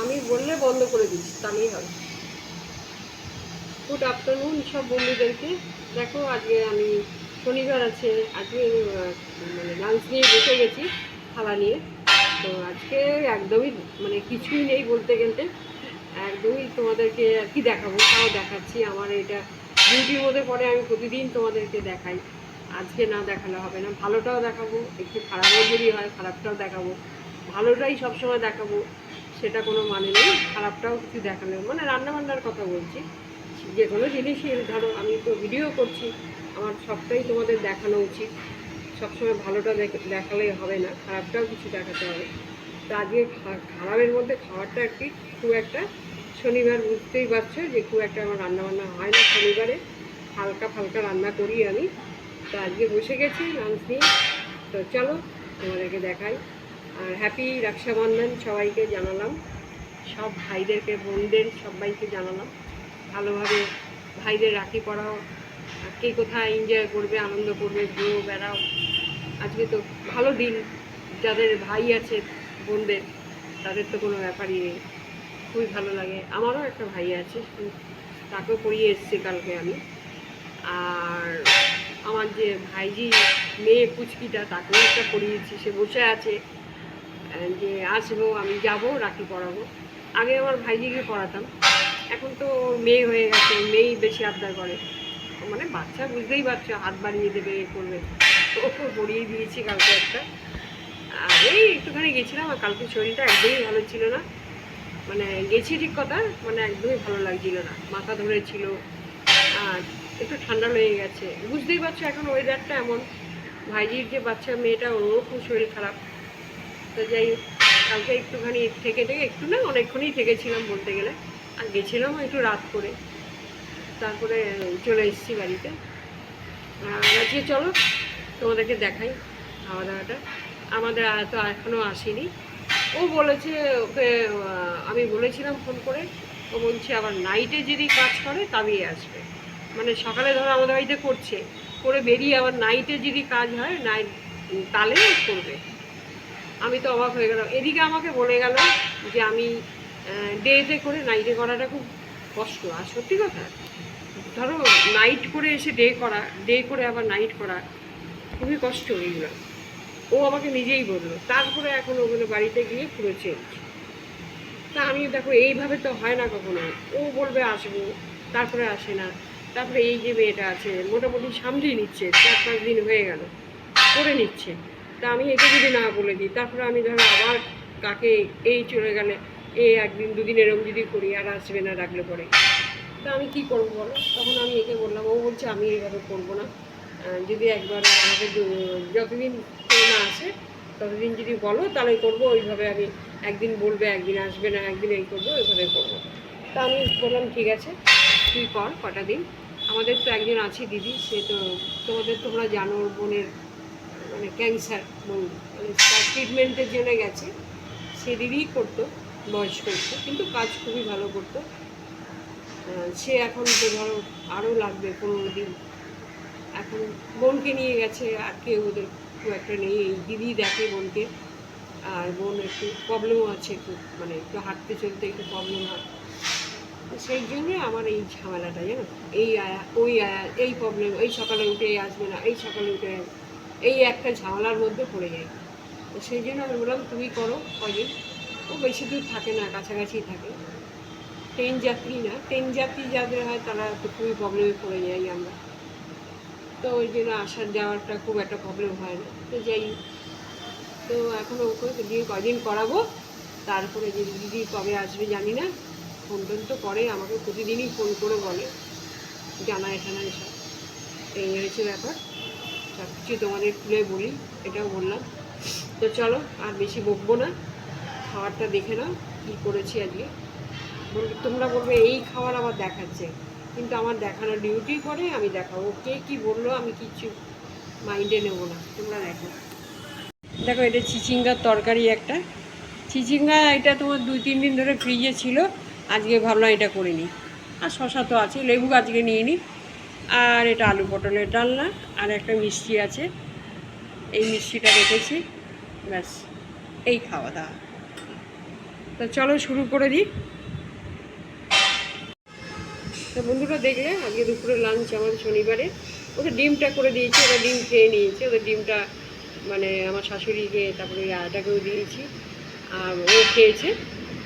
আমি বললে বন্ধ করে দিচ্ছি, তাহলেই হবে। গুড আফটারনুন সব বন্ধুদেরকে। দেখো, আজকে আমি শনিবার আছে, আজকে মানে লাঞ্চ নিয়ে বসে গেছি থালা নিয়ে। তো আজকে একদমই মানে কিছুই নেই বলতে গেলে। একদমই তোমাদেরকে আর কি দেখাবো, তাও দেখাচ্ছি। আমার এটা ডিউটির মধ্যে পরে আমি প্রতিদিন তোমাদেরকে দেখাই। আজকে না দেখালে হবে না। ভালোটাও দেখাবো, একটু খারাপও যদি হয়, খারাপটাও দেখাবো। ভালোটাই সবসময় দেখাবো। সেটা কোনো মানে নেই, খারাপটাও কিছু দেখালে মানে রান্নাবান্নার কথা বলছি। যে কোনো জিনিসই, ধরো আমি তো ভিডিও করছি, আমার সবটাই তোমাদের দেখানো উচিত। সবসময় ভালোটা দেখ- দেখালেই হবে না, খারাপটাও কিছু দেখাতে হবে। তো আজকে খারাপের মধ্যে খাবারটা কি খুব একটা শনিবার বুঝতেই পারছ যে খুব একটা আমার রান্নাবান্না হয় না শনিবারে। হালকা ফালকা রান্না করি আমি। তো আজকে বসে গেছি লাঞ্চ নিয়ে। তো চলো তোমাদেরকে দেখাই। হ্যাপি রক্ষাবন্ধন সবাইকে জানালাম। সব ভাইদেরকে, বোনদের সবাইকে জানালাম। ভালোভাবে ভাইদের রাখি পড়াও কে কোথায় এনজয় করবে, আনন্দ করবে, ঘুরো, বেড়াও। আজকে তো ভালো দিন। যাদের ভাই আছে, বোনদের, তাদের তো কোনো ব্যাপারই নেই। খুবই ভালো লাগে। আমারও একটা ভাই আছে তাকেও পড়িয়ে এসেছি কালকে আমি। আর আমার যে ভাইজি মেয়ে পুচকিটা, তাকেও একটা পড়িয়েছি সে বসে আছে। যে আসব, আমি যাব, রাখি পড়াবো। আগে আমার ভাইজিকে পড়াতাম। এখন তো মেয়ে হয়ে গেছে মেয়েই বেশি আবদার করে। মানে বাচ্চা বুঝতেই পারছ, হাত বাড়িয়ে দেবে এ করবে। ওকে পড়িয়ে দিয়েছি কালকে একটা। এই একটুখানি গেছিলাম, আর কালকে শরীরটা একদমই ভালো ছিল না। মানে গেছি ঠিক কথা মানে একদমই ভালো লাগছিল না। মাথা ধরেছিল, আর একটু ঠান্ডা লেগে গেছে। বুঝতেই পারছ, এখন ওয়েদারটা এমন। ভাইজির যে বাচ্চা, মেয়েটা ওরও খুব শরীর খারাপ। তো যাই কালকে একটুখানি থেকে থেকে একটু না অনেকক্ষণই থেকেছিলাম বলতে গেলে। আর গেছিলাম একটু রাত করে। তারপরে চলে এসেছি বাড়িতে। আর আজকে চলো, তোমাদেরকে দেখাই খাওয়া দাওয়াটা আমাদের তো এখনও আসেনি। ও বলেছে ওকে আমি বলেছিলাম ফোন করে। ও বলছে, আবার নাইটে যদি কাজ করে তবেই আসবে। মানে সকালে ধরো আমাদের বাড়িতে করছে। করে বেরিয়ে আবার নাইটে যদি কাজ হয় নাইট তাহলে করবে। আমি তো অবাক হয়ে গেলাম। এদিকে আমাকে বলে গেল যে আমি ডেতে করে নাইটে করাটা খুব কষ্ট। আর সত্যি কথা, ধরো নাইট করে এসে ডে করা ডে করে আবার নাইট করা খুবই কষ্ট এইগুলো ও আমাকে নিজেই বলল। তারপরে এখন ওগুলো বাড়িতে গিয়ে পুরো চেঞ্জ তা আমি দেখো, এইভাবে তো হয় না কখনো ও বলবে, আসব। তারপরে আসে না। তারপরে এই যে মেয়েটা আছে, মোটামুটি সামলিয়ে নিচ্ছে, চার পাঁচ দিন হয়ে গেল, করে নিচ্ছে। তা আমি একে যদি না বলে দিই, তারপরে আমি ধরো আবার কাকে এই চলে গেলে, এ একদিন দুদিন এরকম যদি করি, আর আসবে না ডাকলে পরে। তা আমি কি করব বলো? তখন আমি একে বললাম, ও বলছে, আমি এইভাবে করব না। যদি একবার আমাকে যতদিন না আসে, ততদিন যদি বলো, তাহলে করব। ওইভাবে আমি একদিন বলবে, একদিন আসবে না, একদিন এই করব, ওইভাবে করব। তা আমি বললাম, ঠিক আছে, তুই কর কটা দিন। আমাদের তো একজন আছে দিদি, সে তো তোমাদের তোমরা জানো বোনের মানে ক্যান্সার বোন মানে তার ট্রিটমেন্টের জন্য গেছে। সে দিদিই করতো, বয়স্ক একটু, কিন্তু কাজ খুবই ভালো করতো। সে এখন তো ধরো আরও লাগবে পনেরো দিন, এখন বোনকে নিয়ে গেছে, আর কেউ ওদের খুব একটা নেই। এই দিদি দেখে বোনকে, আর বোন একটু প্রবলেমও আছে একটু মানে একটু হাঁটতে চলতে একটু প্রবলেম হয়। সেই জন্যে আমার এই ঝামেলাটা, জানো? এই আয়া ওই আয়া এই প্রবলেম এই সকালে উঠে আসবে না, এই সকালে উঠে এই একটা ঝামেলার মধ্যে পড়ে যাই। তো সেই জন্য আমি বললাম, তুমি করো কদিন? ও বেশি দূর থাকে না, কাছাকাছি থাকে। ট্রেন যাত্রী না, ট্রেন যাত্রী যাদের হয় তারা তো খুবই প্রবলেমে পড়ে যাই আমরা। তো ওই জন্য আসার যাওয়ারটা খুব একটা প্রবলেম হয় না। তো যাই। তো এখন ওকে দিয়ে কদিন করাবো? তারপরে যে দিদি কবে আসবে জানি না। ফোন টোন তো করে, আমাকে প্রতিদিনই ফোন করে বলে। জানায় টানায় সব। এই হয়েছে ব্যাপার। সব কিছু তোমাদের খুলে বলি, এটাও বললাম। তো চলো, আর বেশি বকবো না। খাবারটা দেখে নাও, কী করেছি আজকে। বলবে, তোমরা বলবে, এই খাবার আবার দেখাচ্ছে। কিন্তু আমার দেখানো ডিউটি করে আমি দেখাবো। কে কী বলল, আমি কিচ্ছু মাইন্ডে নেব না। তোমরা দেখো। দেখো, এটা চিচিঙ্গার তরকারি একটা। চিচিঙ্গা, এটা তোমার দুই, তিন দিন ধরে ফ্রিজে ছিল। আজকে ভাবলাম এটা করে নিই। আর শশা তো আছে, লেবু আজকে নিয়ে নিই আর এটা আলু পটলের ডালনা, আর একটা মিষ্টি আছে। এই মিষ্টিটা রেখেছি, ব্যাস, এই খাওয়া দাওয়া। তা চলো শুরু করে দিই। তা বন্ধুরা, দেখলে আজকে দুপুরে লাঞ্চ আমাদের শনিবারে। ওদের ডিমটা করে দিয়েছি, ওরা ডিম খেয়ে নিয়েছে। ওদের ডিমটা মানে আমার শাশুড়িকে, তারপরে আটাকেও দিয়েছি। আর ও খেয়েছে।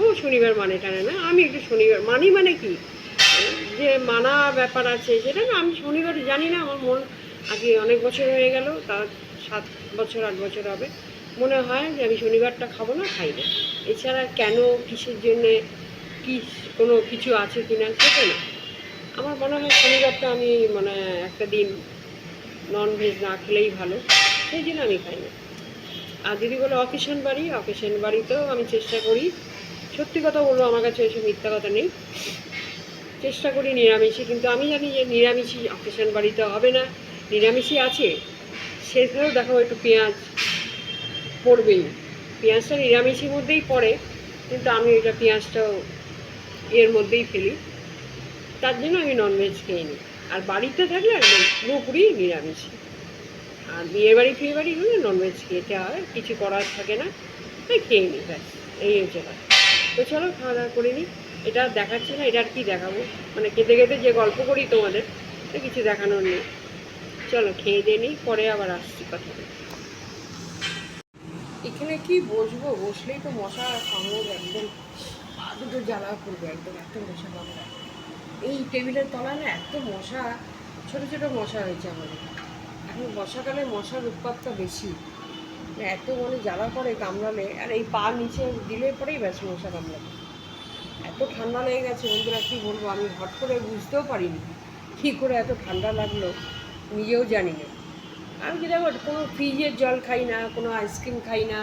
ও শনিবার মানে টানে না, আমি একটু শনিবার, মানি মানে কি? যে মানা ব্যাপার আছে, সেটা না আমি শনিবার জানি না, আমার মন আগে অনেক বছর হয়ে গেল তার সাত বছর, আট বছর হবে। মনে হয় যে আমি শনিবারটা খাব না, খাই না। এছাড়া কেন, কিসের জন্যে, কি কোনো কিছু আছে কি না সেটা না। আমার মনে হয় শনিবারটা আমি মানে একটা দিন নন ভেজ না খেলেই ভালো, সেই জন্য আমি খাই না। আর দিদি বলে অকেশন বাড়ি অকেশন বাড়িতেও আমি চেষ্টা করি। সত্যি কথা বলব, আমার কাছে এসব মিথ্যা কথা নেই। চেষ্টা করি নিরামিষই, কিন্তু আমি জানি যে নিরামিষই অকেশন বাড়িতে হবে না। নিরামিষই আছে। সেখানেও দেখো একটু পেঁয়াজ পড়বেই। পেঁয়াজটা নিরামিষের মধ্যেই পড়ে, কিন্তু আমি ওইটা পেঁয়াজটাও এর মধ্যেই ফেলি। তার জন্য আমি ননভেজ খেয়ে নিই। আর বাড়িতে থাকলে একদম পুরোপুরি নিরামিষ। আর বিয়ে বাড়ি ফিয়ে বাড়ি হলে ননভেজ খেতে হয়, কিছু করার থাকে না, তাই খেয়ে নিই ব্যাস। এই হচ্ছে তো চলো খাওয়া দাওয়া করে নিই। এটা দেখাচ্ছি না, এটা আর কি দেখাবো? মানে খেতে খেতে যে গল্প করি তোমাদের কিছু দেখানোর নেই। চলো, খেয়ে দিয়ে নিই, পরে আবার আসছি কথা। এখানে কি বসবো? বসলেই তো মশা কামড় একদম। পা দুটো জ্বালা করবে একদম, এত মশা কামড়া এই টেবিলের তলায় না এত মশা, ছোট ছোট মশা হয়েছে আমাদের। এখন বর্ষাকালে মশার উৎপাতটা বেশি। মানে এত মানে জ্বালা করে কামড়ালে, আর এই পা নিচে দিলে পরেই ব্যাস মশা কামড়াবে। এত ঠান্ডা লেগে গেছে, বন্ধুরা, কী বলব? আমি হট করে বুঝতেও পারিনি কী করে এত ঠান্ডা লাগল, নিজেও জানি না। আমি কি দেখো কোনো ফ্রিজের জল খাই না, কোনো আইসক্রিম খাই না,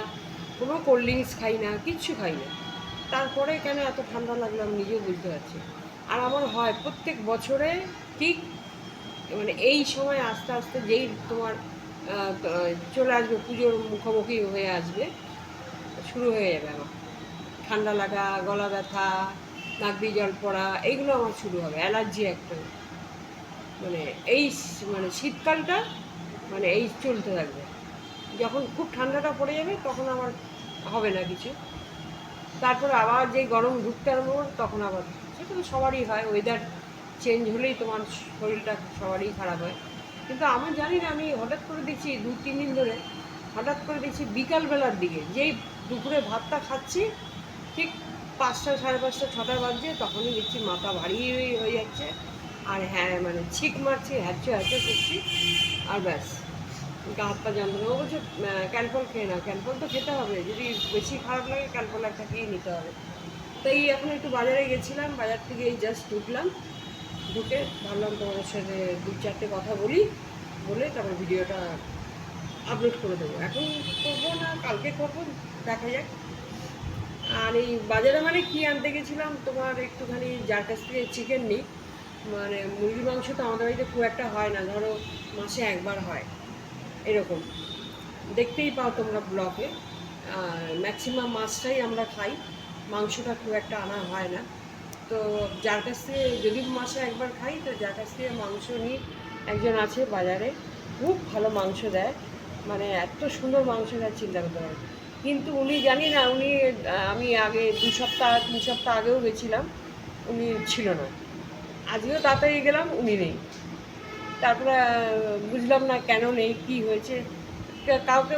কোনো কোল্ড ড্রিঙ্কস খাই না, কিচ্ছু খাই না। তারপরে কেন এত ঠান্ডা লাগল আমি নিজেও বুঝতে পারছি আর আমার হয়, প্রত্যেক বছরে ঠিক মানে এই সময় আস্তে আস্তে যেই তোমার চলে আসবে, পুজোর মুখোমুখি হয়ে আসবে, শুরু হয়ে যাবে আমার। ঠান্ডা লাগা, গলা ব্যথা, নাক দিয়ে জল পড়া এইগুলো আমার শুরু হবে, অ্যালার্জি একটা। মানে এই মানে শীতকালটা মানে এই চলতে থাকবে। যখন খুব ঠান্ডাটা পড়ে যাবে, তখন আমার হবে না কিছু। তারপর আবার যে গরম ঢুকতে আরম্ভ তখন আবার সেটা তো সবারই হয় ওয়েদার চেঞ্জ হলেই তোমার শরীরটা সবারই খারাপ হয়। কিন্তু আমি জানি না, আমি হঠাৎ করে দেখছি দু তিন দিন ধরে, হঠাৎ করে দেখছি বিকালবেলার দিকে, যেই দুপুরে ভাতটা খাচ্ছি ঠিক পাঁচটা, সাড়ে পাঁচটা, ছটা বাজছে, তখনই দেখছি মাথা ভারী হয়ে যাচ্ছে। আর হ্যাঁ মানে ছিক মারছি, হ্যাচো হ্যাচো করছি। আর ব্যাস, গা হাত পা যন্ত্রণা। ও বলছে ক্যালপল খেয়ে নাও। ক্যালপল তো খেতে হবে। যদি বেশি খারাপ লাগে ক্যালপল একটা খেয়ে নিতে হবে। তাই এখন একটু বাজারে গেছিলাম। বাজার থেকে এই জাস্ট ঢুকলাম ঢুকে ভাবলাম তোমাদের সাথে দু চারটে কথা বলি। বলে তারপর ভিডিওটা আপলোড করে দেবো। এখন করব না, কালকে করব, দেখা যাক। আর এই বাজারে মানে কি আনতে গেছিলাম? তোমার একটুখানি যার কাছ থেকে চিকেন নিই। মানে মুরগির মাংস তো আমাদের বাড়িতে খুব একটা হয় না, ধরো মাসে একবার হয়। এরকম। দেখতেই পাও তোমরা ব্লকে ম্যাক্সিমাম মাছটাই আমরা খাই। মাংসটা খুব একটা আনা হয় না। তো যার কাছ থেকে যদি মাসে একবার খাই, তো যার কাছ থেকে মাংস নিই, একজন আছে বাজারে। খুব ভালো মাংস দেয়। মানে এত সুন্দর মাংস দেয়, চিন্তা করতে পারো কিন্তু উনি জানি না, উনি, আমি আগে দু সপ্তাহ, তিন সপ্তাহ আগেও গেছিলাম, উনি ছিল না। আজকেও তাড়াতাড়ি গেলাম, উনি নেই। তারপরে, বুঝলাম না কেন নেই, কি হয়েছে। কাউকে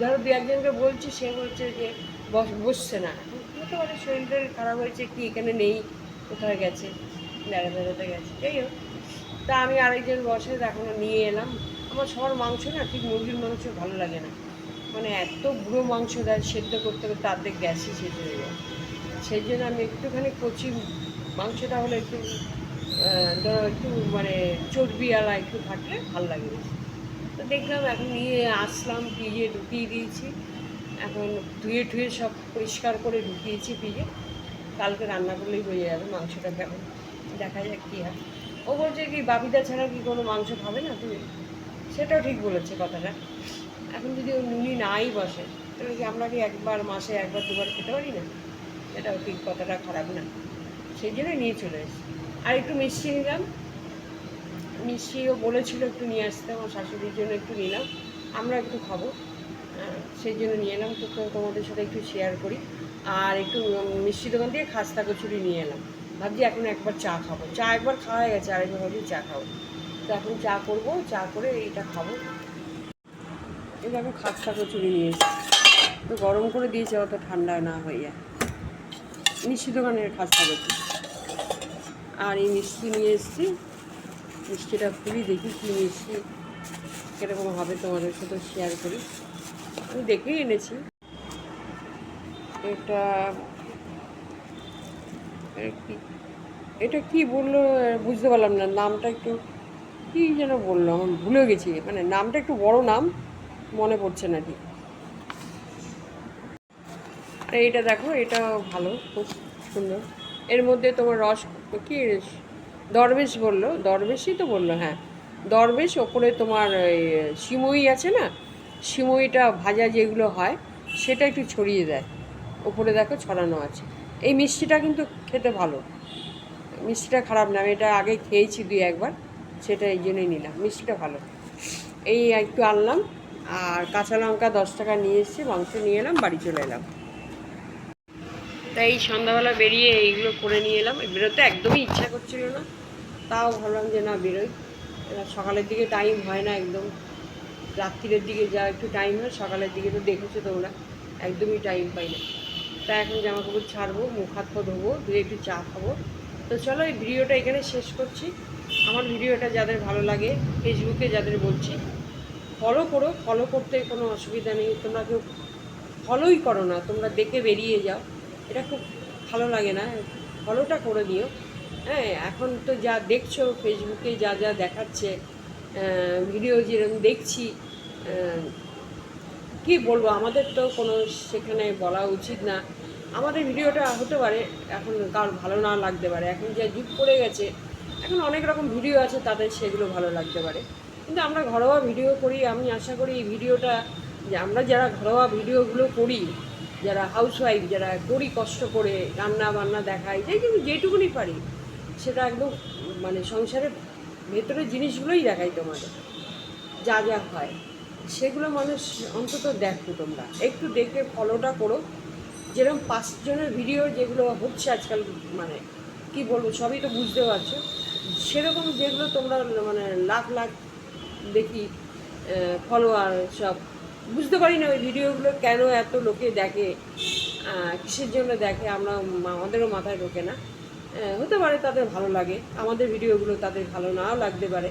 ধরো দু একজনকে বলছি, সে বলছে যে, বস, বসছে না। হতে পারে শরীরটা খারাপ হয়েছে, কি এখানে নেই, কোথায় গেছে, বেড়া বেড়াতে গেছে। যাই হোক, তা আমি আরেকজন বসে এখনও নিয়ে এলাম। আমার সবার মাংস না, ঠিক মুরগির মাংস ভালো লাগে না। মানে এত বুড়ো মাংস দেয়, সেদ্ধ করতে করতে অর্ধেক গ্যাসই শেষ হয়ে যায়। সেই জন্য আমি একটুখানি কচি মাংসটা হলে একটু ধরো একটু মানে চর্বিওয়ালা একটু থাকলে ভালো লাগে তো দেখলাম এখন নিয়ে আসলাম, ফ্রিজে ঢুকিয়ে দিয়েছি। এখন ধুয়ে টুয়ে সব পরিষ্কার করে ঢুকিয়েছি ফ্রিজে। কালকে রান্না করলেই হয়ে যাবে মাংসটা কেমন, দেখা যাক কী হয়। ও বলছে কি, বাবিদা ছাড়া কি কোনো মাংস খাবে না তুমি? সেটাও ঠিক বলেছে কথাটা। এখন যদি নুনি নাই বসে, তাহলে কি আমরা কি একবার, মাসে একবার, দুবার খেতে পারি না? এটাও ঠিক কথাটা খারাপ না। সেই জন্য নিয়ে চলে এসেছি। আর একটু মিষ্টি নিলাম। মিষ্টিও বলেছিল একটু নিয়ে আসতে, আমার শাশুড়ির জন্য একটু নিলাম। আমরা একটু খাব। সেই জন্য নিয়ে এলাম। তো তোমাদের সাথে একটু শেয়ার করি। আর একটু মিষ্টি দোকান থেকে খাস্তা কচুরি নিয়ে এলাম। ভাবছি এখন একবার চা খাব। চা একবার খাওয়া হয়ে গেছে। আরেকবার ভাবছি চা খাব। তো এখন চা করব। চা করে এইটা খাব। এই দেখো খাস্তা কচুরি নিয়ে তো গরম করে দিয়েছে, অত ঠান্ডা না হয়ে। যায় মিষ্টি দোকানের খাস্তা কচুরি আর এই মিষ্টি নিয়ে এসেছি। মিষ্টিটা খুবই দেখি কী মিষ্টি, কীরকম হবে তোমাদের সাথে শেয়ার করি। আমি দেখেই এনেছি। এটা এটা কি বলল, বুঝতে পারলাম না। নামটা একটু কি যেন বলল, আমি ভুলে গেছি। মানে নামটা একটু বড় নাম। মনে পড়ছে না ঠিক। আর এইটা দেখো এটাও ভালো, খুব সুন্দর। এর মধ্যে তোমার রস, কি দরবেশ বলল, দরবেশই তো বলল হ্যাঁ। দরবেশ, ওপরে তোমার সিমই আছে না, সিমইটা ভাজা যেগুলো হয়, সেটা একটু ছড়িয়ে দেয়। ওপরে দেখো ছড়ানো আছে। এই মিষ্টিটা কিন্তু খেতে ভালো। মিষ্টিটা খারাপ না, আমি এটা আগে খেয়েছি দুই একবার, সেটা এই জন্যই নিলাম। মিষ্টিটা ভালো। এই একটু আনলাম। আর কাঁচা লঙ্কা দশ টাকা নিয়ে এসেছি মাংস নিয়ে এলাম, বাড়ি চলে এলাম। তাই সন্ধ্যাবেলা বেরিয়ে এইগুলো করে নিয়ে এলাম। বেরোতে একদমই ইচ্ছা করছিল না। তাও ভাবলাম যে না, বেরোই। এবার সকালের দিকে টাইম হয় না একদম। রাত্রিরের দিকে যা একটু টাইম হয়, সকালের দিকে তো দেখেছ তোমরা, একদমই টাইম পাই না। তাই এখন জামা কাপড় ছাড়বো, মুখ হাত পা ধোবো, ধুয়ে একটু চা খাব। তো চলো, এই ভিডিওটা এখানে শেষ করছি। আমার ভিডিওটা যাদের ভালো লাগে ফেসবুকে যাদের বলছি ফলো করো, ফলো করতে কোনো অসুবিধা নেই। তোমরা কেউ ফলোই করো না, তোমরা দেখে বেরিয়ে যাও। এটা খুব ভালো লাগে না, ফলোটা করে দিও হ্যাঁ এখন তো যা দেখছ ফেসবুকে যা যা দেখাচ্ছে ভিডিও যেরকম দেখছি কি বলব, আমাদের তো কোনো সেখানে বলা উচিত না। আমাদের ভিডিওটা হতে পারে, এখন কার ভালো না লাগতে পারে। এখন যা যুগ পড়ে গেছে, এখন অনেক রকম ভিডিও আছে তাদের সেগুলো ভালো লাগতে পারে। কিন্তু আমরা ঘরোয়া ভিডিও করি, আমি আশা করি এই ভিডিওটা যে আমরা যারা ঘরোয়া ভিডিওগুলো করি, যারা হাউসওয়াইফ যারা করি কষ্ট করে রান্না বান্না দেখাই যে কিন্তু যেটুকুনি পারি, সেটা একদম মানে সংসারের ভেতরের জিনিসগুলোই দেখাই তোমাদের, যা যা হয়, সেগুলো মানুষ অন্তত দেখো তোমরা, একটু দেখে ফলোটা করো। যেরকম পাঁচজনের ভিডিও যেগুলো হচ্ছে আজকাল মানে কি বলব, সবই তো বুঝতে পারছ, সেরকম যেগুলো তোমরা মানে লাখ লাখ দেখি ফলোয়ার সব। বুঝতে পারি না ওই ভিডিওগুলো কেন এত লোকে দেখে কিসের জন্য দেখে, আমরা আমাদেরও মাথায় ঢোকে না। হতে পারে তাদের ভালো লাগে, আমাদের ভিডিওগুলো তাদের ভালো নাও লাগতে পারে।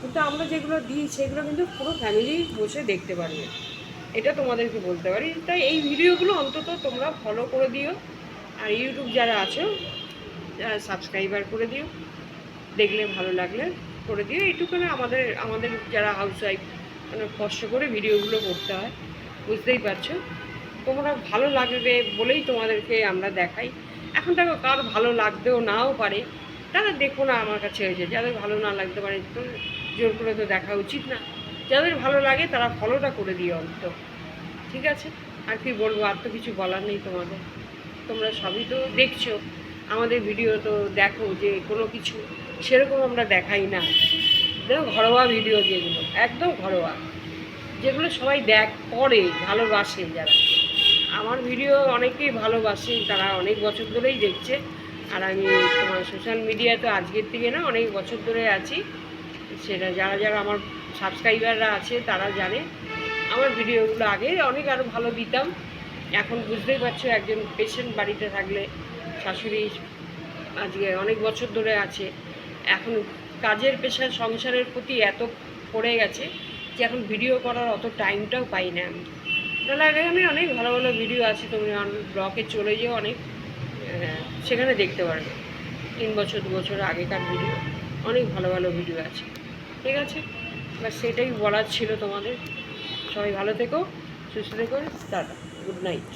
কিন্তু আমরা যেগুলো দিই, সেগুলো কিন্তু পুরো ফ্যামিলি বসে দেখতে পারবে এটা তোমাদেরকে বলতে পারি। তাই এই ভিডিওগুলো অন্তত তোমরা ফলো করে দিও। আর ইউটিউব যারা আছো সাবস্ক্রাইবার করে দিও। দেখলে ভালো লাগলে। করে দিও এইটুকুনে আমাদের আমাদের যারা হাউস ওয়াইফ মানে কষ্ট করে ভিডিওগুলো করতে হয়, বুঝতেই পারছ? তোমরা ভালো লাগবে বলেই তোমাদেরকে আমরা দেখাই। এখন দেখো কার ভালো লাগতেও নাও পারে। তারা দেখো না আমার কাছে হয়েছে যাদের ভালো না লাগতে পারে তো জোর করে তো দেখা উচিত না। যাদের ভালো লাগে তারা ফলোটা করে দিও অন্তত। ঠিক আছে? আর কি বলব, আর তো কিছু বলার নেই তোমাদের। তোমরা সবই তো দেখছ। আমাদের ভিডিও তো দেখো যে কোনো কিছু। সেরকম আমরা দেখাই না। দেখো ঘরোয়া ভিডিও যেগুলো, একদম ঘরোয়া। যেগুলো সবাই দেখ করে ভালোবাসে যারা। আমার ভিডিও অনেকেই ভালোবাসে, তারা অনেক বছর ধরেই দেখছে। আর আমি তোমার সোশ্যাল মিডিয়াতে আজকের থেকে না অনেক বছর ধরে আছি। সেটা যারা যারা আমার সাবস্ক্রাইবাররা আছে, তারা জানে। আমার ভিডিওগুলো আগে অনেক আরও ভালো দিতাম। এখন বুঝতেই পারছ একজন পেশেন্ট বাড়িতে থাকলে শাশুড়ি আজকে অনেক বছর ধরে আছে। এখন কাজের পেশার সংসারের প্রতি এত পড়ে গেছে যে এখন ভিডিও করার অত টাইমটাও পাই না আমি। তাহলে আমি অনেক ভালো ভালো ভিডিও আছে, তুমি ব্লকে চলে যেও অনেক সেখানে দেখতে পারবে। তিন বছর, দু বছর আগেকার ভিডিও, অনেক ভালো ভালো ভিডিও আছে। ঠিক আছে? বা সেটাই বলার ছিল তোমাদের। সবাই ভালো থেকো, সুস্থ থেকো, টাটা, গুড নাইট।